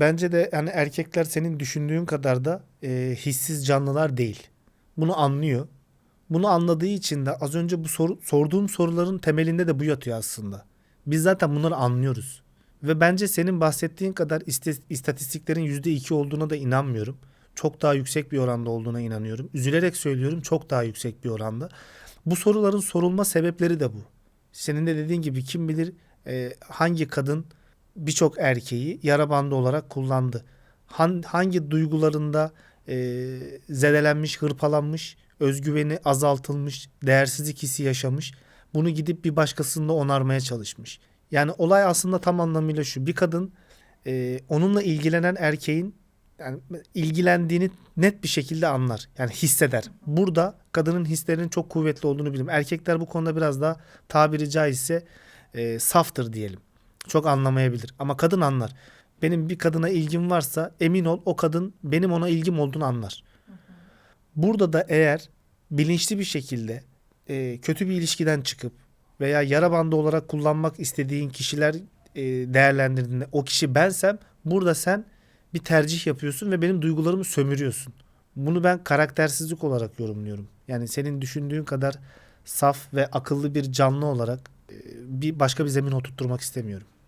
bence de yani erkekler senin düşündüğün kadar da e, hissiz canlılar değil. Bunu anlıyor. Bunu anladığı için de az önce bu soru, sorduğum soruların temelinde de bu yatıyor aslında. Biz zaten bunları anlıyoruz. Ve bence senin bahsettiğin kadar istatistiklerin %2 olduğuna da inanmıyorum. Çok daha yüksek bir oranda olduğuna inanıyorum. Üzülerek söylüyorum çok daha yüksek bir oranda. Bu soruların sorulma sebepleri de bu. Senin de dediğin gibi kim bilir e, hangi kadın birçok erkeği yara bandı olarak kullandı. Han- hangi duygularında e, zedelenmiş, hırpalanmış, özgüveni azaltılmış, değersizlik hissi yaşamış. Bunu gidip bir başkasında onarmaya çalışmış. Yani olay aslında tam anlamıyla şu. Bir kadın e, onunla ilgilenen erkeğin yani ilgilendiğini net bir şekilde anlar. Yani hisseder. Burada kadının hislerinin çok kuvvetli olduğunu bilirim. Erkekler bu konuda biraz daha tabiri caizse e, saftır diyelim. Çok anlamayabilir. Ama kadın anlar. Benim bir kadına ilgim varsa emin ol o kadın benim ona ilgim olduğunu anlar. Burada da eğer bilinçli bir şekilde e, kötü bir ilişkiden çıkıp veya yara bandı olarak kullanmak istediğin kişiler e, değerlendirdiğinde o kişi bensem burada sen bir tercih yapıyorsun ve benim duygularımı sömürüyorsun. Bunu ben karaktersizlik olarak yorumluyorum. Yani senin düşündüğün kadar saf ve akıllı bir canlı olarak bir başka bir zemin oturtturmak istemiyorum.